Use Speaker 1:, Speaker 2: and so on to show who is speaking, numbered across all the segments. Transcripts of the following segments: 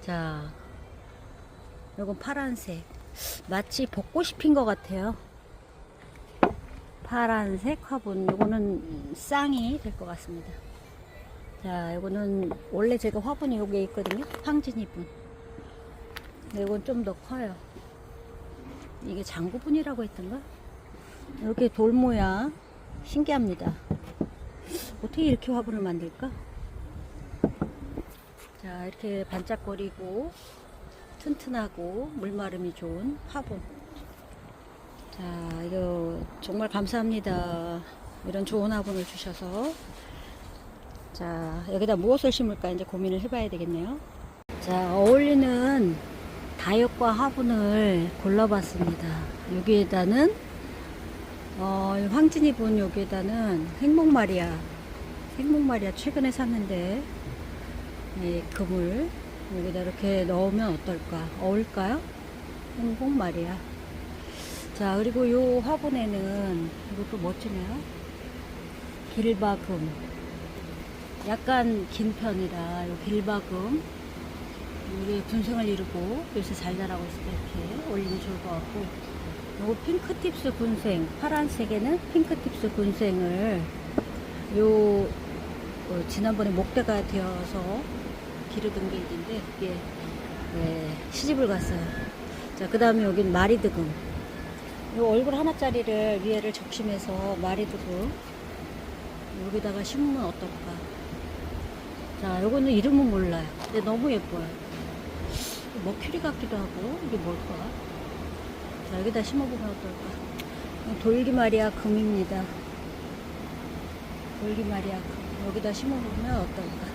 Speaker 1: 자, 요건 파란색. 마치 벚꽃이 핀 것 같아요. 파란색 화분. 요거는 쌍이 될 것 같습니다. 자, 요거는 원래 제가 화분이 여기에 있거든요. 황진이분. 요건 좀 더 커요. 이게 장구분이라고 했던가? 이렇게 돌 모양 신기합니다. 어떻게 이렇게 화분을 만들까? 자, 이렇게 반짝거리고 튼튼하고 물마름이 좋은 화분. 자, 이거 정말 감사합니다. 이런 좋은 화분을 주셔서. 자, 여기다 무엇을 심을까 이제 고민을 해봐야 되겠네요. 자, 어울리는 다육과 화분을 골라봤습니다. 여기에다는 어, 황진이 분 여기에다는 행복마리아 행복마리아 최근에 샀는데 이 그물 여기다 이렇게 넣으면 어떨까? 어울까요? 행복마리아 자 그리고 요 화분에는 이것도 멋지네요. 길박음 약간 긴 편이라 요 길박음 이게 군생을 이루고 요새 잘 자라고 있을 때 이렇게 올리면 좋을 것 같고. 요거 핑크팁스 군생 파란색에는 핑크팁스 군생을 요 어, 지난번에 목대가 되어서 기르던 게 있는데 그게 네, 시집을 갔어요. 자, 그 다음에 여긴 마리드금. 요 얼굴 하나짜리를 위에를 적심해서 마리드금 여기다가 심으면 어떨까? 자, 요거는 이름은 몰라요. 근데 너무 예뻐요. 머큐리 같기도 하고 이게 뭘까? 자, 여기다 심어보면 어떨까? 돌기마리아 금입니다. 돌기마리아 금. 여기다 심어보면 어떨까?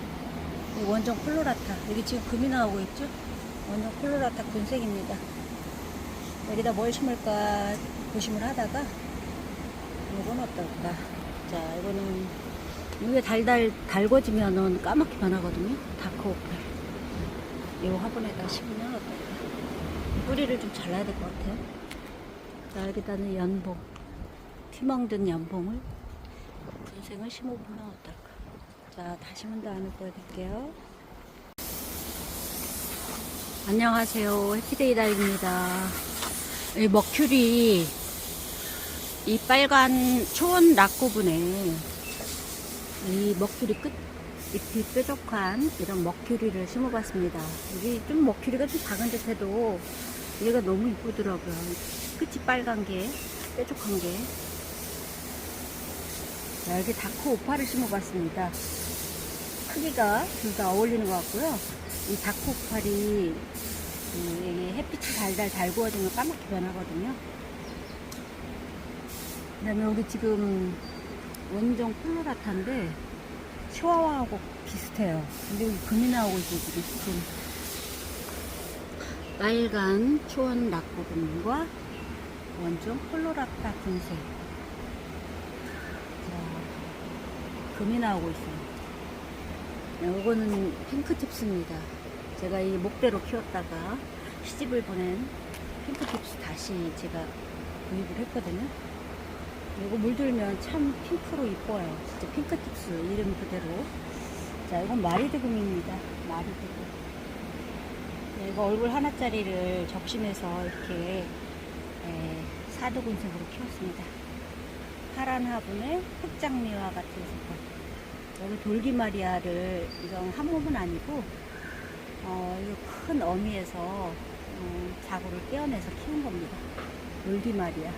Speaker 1: 이 원정 콜로라타. 여기 지금 금이 나오고 있죠? 원정 콜로라타 군색입니다. 여기다 뭘 심을까 고심을 하다가 이건 어떨까? 자, 이거는 이게 달달 달궈지면은 까맣게 변하거든요. 다크오펠. 이 화분에다 심으면 어떨까? 뿌리를 좀 잘라야 될 것 같아요. 자, 여기다는 연봉. 티멍든 연봉을 군생을 심어보면 어떨까? 자, 다 심은 다음에 보여드릴게요. 안녕하세요. 해피데이 다입니다. 이 머큐리, 이 빨간 초원 락구분에 이 머큐리 끝, 잎이 뾰족한 이런 머큐리를 심어봤습니다. 여기 좀 머큐리가 좀 작은 듯 해도 얘가 너무 이쁘더라고요. 끝이 빨간 게, 뾰족한 게. 자, 여기 다크 오파를 심어봤습니다. 크기가 둘 다 어울리는 것 같고요. 이 다크 오팔이 이 햇빛이 달달 달 구워지면 까맣게 변하거든요. 그 다음에 여기 지금 원정 콜로라타인데 치와와하고 비슷해요. 근데 여기 금이 나오고 있고 지금 빨간 초원 낙고금과 원정 콜로라타 자, 금이 나오고 있어요. 네, 이거는 핑크tips입니다. 제가 이 목대로 키웠다가 시집을 보낸 핑크tip스 다시 제가 구입을 했거든요. 이거 물들면 참 핑크로 이뻐요. 진짜 핑크tip스 이름 그대로. 자, 이건 마리드금입니다. 마리드금. 네, 이거 얼굴 하나짜리를 적심해서 이렇게 에, 사두군색으로 키웠습니다. 파란 화분에 흑장미와 같은 색깔. 여기 돌기마리아를 이건 한 몸은 아니고 어, 큰 어미에서 어, 자구를 떼어내서 키운 겁니다. 돌기마리아.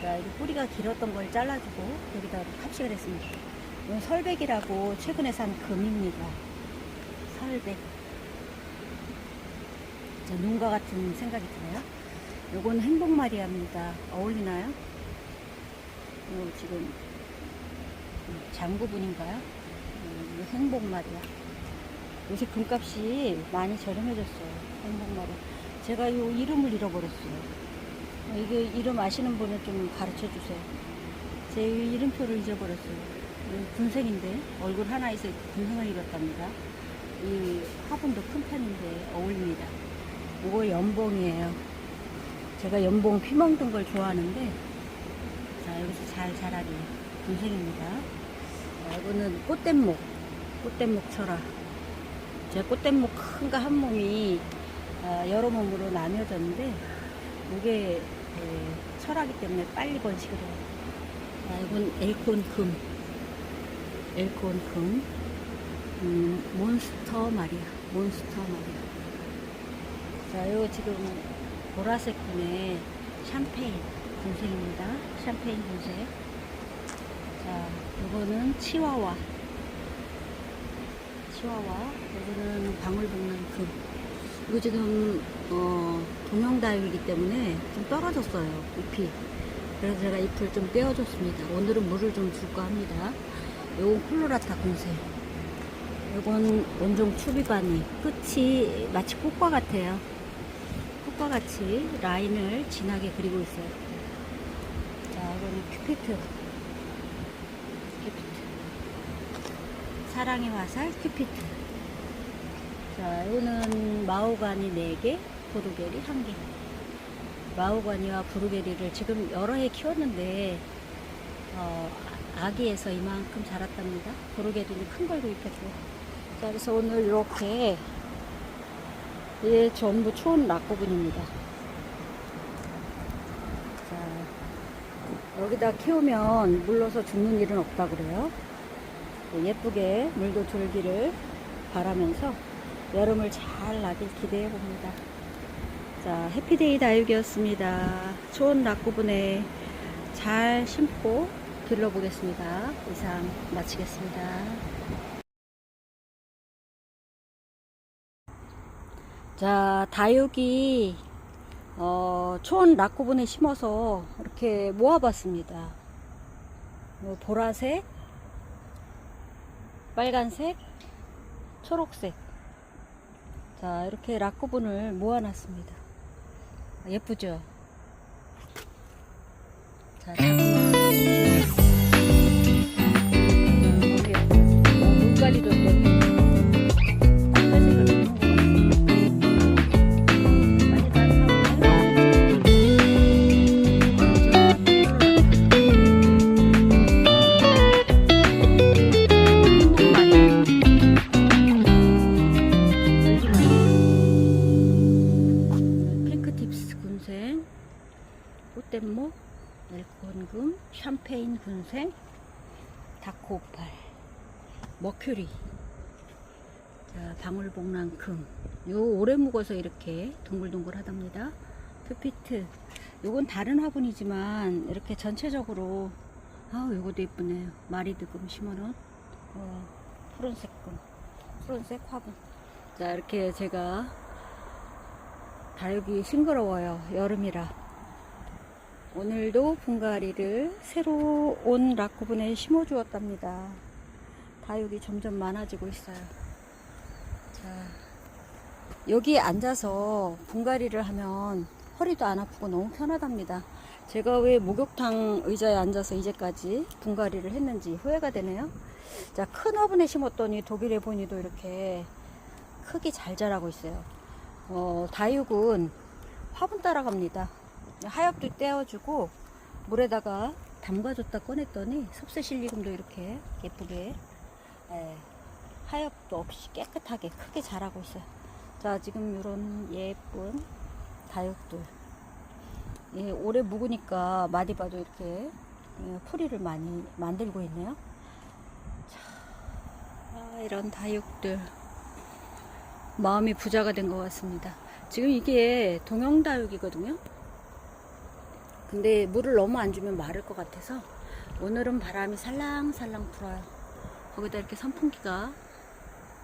Speaker 1: 자, 이거 뿌리가 길었던 걸 잘라주고 여기다 합식을 했습니다. 이건 설백이라고 최근에 산 금입니다. 설백. 자, 눈과 같은 생각이 드네요. 요건 행복마리아입니다. 어울리나요? 요 지금 장구분인가요? 음, 이거 행복마리아. 요새 금값이 많이 저렴해졌어요. 행복마리아. 제가 이 이름을 잃어버렸어요. 어, 이게 이름 아시는 분은 좀 가르쳐 주세요. 제 이름표를 잊어버렸어요. 이 군생인데 얼굴 하나 있어 군생을 잃었답니다. 이 화분도 큰 편인데 어울립니다. 이거 연봉이에요. 제가 연봉 피멍든 걸 좋아하는데 자 여기서 잘 자라게 군생입니다. 자, 이거는 꽃댄목, 꽃댄목 철화. 제 꽃대모 큰거 한 몸이 아, 여러 몸으로 나뉘어졌는데 이게 예, 철하기 때문에 빨리 번식을 해요. 자, 이건 엘콘 금. 엘콘 금. 음, 몬스터 마리아. 몬스터 마리아. 자, 요 지금 보라색 분의 샴페인 분색입니다. 샴페인 분색. 자, 요거는 치와와. 치와와. 요거는 방울복랑 금. 이거 지금, 어, 동영다육이기 때문에 좀 떨어졌어요. 잎이. 그래서 제가 잎을 좀 떼어줬습니다. 오늘은 물을 좀 줄까 합니다. 요건 콜로라타 공세. 요건 원종 추비바니. 끝이 마치 꽃과 같아요. 꽃과 같이 라인을 진하게 그리고 있어요. 자, 이거는. 큐피트. 사랑의 화살 큐피트. 자, 이거는 마오가니 4개, 보르게리 1개. 마오가니와 부르게리를 지금 여러 해 키웠는데, 어, 아기에서 이만큼 자랐답니다. 보르게리는 큰 걸 구입했고. 자, 그래서 오늘 이렇게, 얘 전부 초원 낙고분입니다. 자, 여기다 키우면 물러서 죽는 일은 없다 그래요. 예쁘게 물도 줄기를 바라면서 여름을 잘 나길 기대해 봅니다. 자, 해피데이 다육이었습니다. 초원 낙구분에 잘 심고 길러보겠습니다. 이상 마치겠습니다. 자, 다육이 어, 초원 낙구분에 심어서 이렇게 모아봤습니다. 뭐 보라색, 빨간색, 초록색. 자, 이렇게 락 구분을 모아놨습니다. 예쁘죠? 자, 꽃댐목, 엘콘금, 샴페인 군생, 다코오팔, 머큐리, 자, 방울복랑금. 요 오래 묵어서 이렇게 동글동글 하답니다. 푸피트. 요건 다른 화분이지만 이렇게 전체적으로 아우 요것도 예쁘네요. 마리드금 심어놓은 어, 푸른색 금. 푸른색 화분. 자 이렇게 제가 다육이 싱그러워요. 여름이라. 오늘도 분가리를 새로 온 락구분에 심어 주었답니다. 다육이 점점 많아지고 있어요. 자, 여기 앉아서 분가리를 하면 허리도 안 아프고 너무 편하답니다. 제가 왜 목욕탕 의자에 앉아서 이제까지 분가리를 했는지 후회가 되네요. 자, 큰 화분에 심었더니 독일의 보니도 이렇게 크게 잘 자라고 있어요. 어, 다육은 화분 따라갑니다. 하엽도 떼어주고 물에다가 담가줬다 꺼냈더니 섭세 실리금도 이렇게 예쁘게 예, 하엽도 없이 깨끗하게 크게 자라고 있어요. 자 지금 이런 예쁜 다육들 예, 오래 묵으니까 많이 봐도 이렇게 예, 풀이를 많이 만들고 있네요. 자, 아, 이런 다육들 마음이 부자가 된 것 같습니다. 지금 이게 동영다육이거든요. 근데 물을 너무 안 주면 마를 것 같아서 오늘은 바람이 살랑살랑 불어요. 거기다 이렇게 선풍기가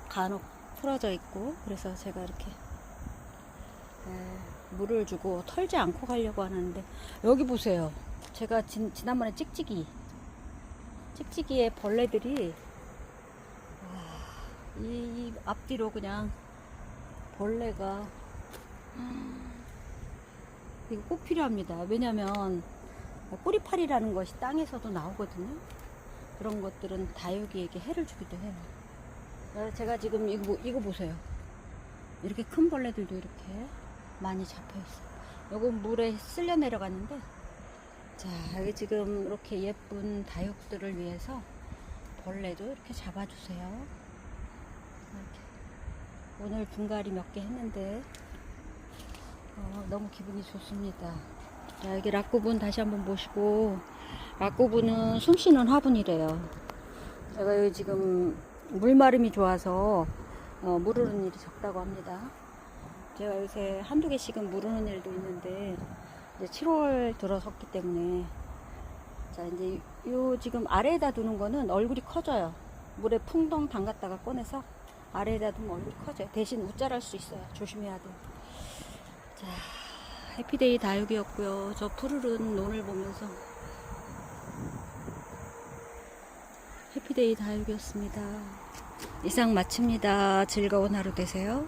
Speaker 1: 간혹 풀어져 있고 그래서 제가 이렇게 에, 물을 주고 털지 않고 가려고 하는데 여기 보세요. 제가 진, 지난번에 찍찍이 찍찍이의 벌레들이 와, 이 앞뒤로 그냥 벌레가 이거 꼭 필요합니다. 왜냐면 뿌리팔이라는 것이 땅에서도 나오거든요. 그런 것들은 다육이에게 해를 주기도 해요. 그래서 제가 지금 이거, 보- 이거 보세요. 이렇게 큰 벌레들도 이렇게 많이 잡혀 있어요. 요건 물에 쓸려 내려갔는데, 자, 여기 지금 이렇게 예쁜 다육들을 위해서 벌레도 이렇게 잡아주세요. 이렇게. 오늘 분갈이 몇 개 했는데 어, 너무 기분이 좋습니다. 자, 여기 락구분 다시 한번 보시고 락구분은 숨쉬는 화분이래요. 제가 여기 지금 물마름이 좋아서 어, 무르는 일이 적다고 합니다. 제가 요새 한두 개씩은 무르는 일도 있는데 이제 7월 들어섰기 때문에 자 이제 요 지금 아래에다 두는 거는 얼굴이 커져요. 물에 풍덩 담갔다가 꺼내서 아래에다 두면 얼굴이 커져요. 대신 웃자랄 수 있어요. 조심해야 돼요. 자 해피데이 다육이었고요. 저 푸르른 논을 보면서 해피데이 다육이었습니다. 이상 마칩니다. 즐거운 하루 되세요.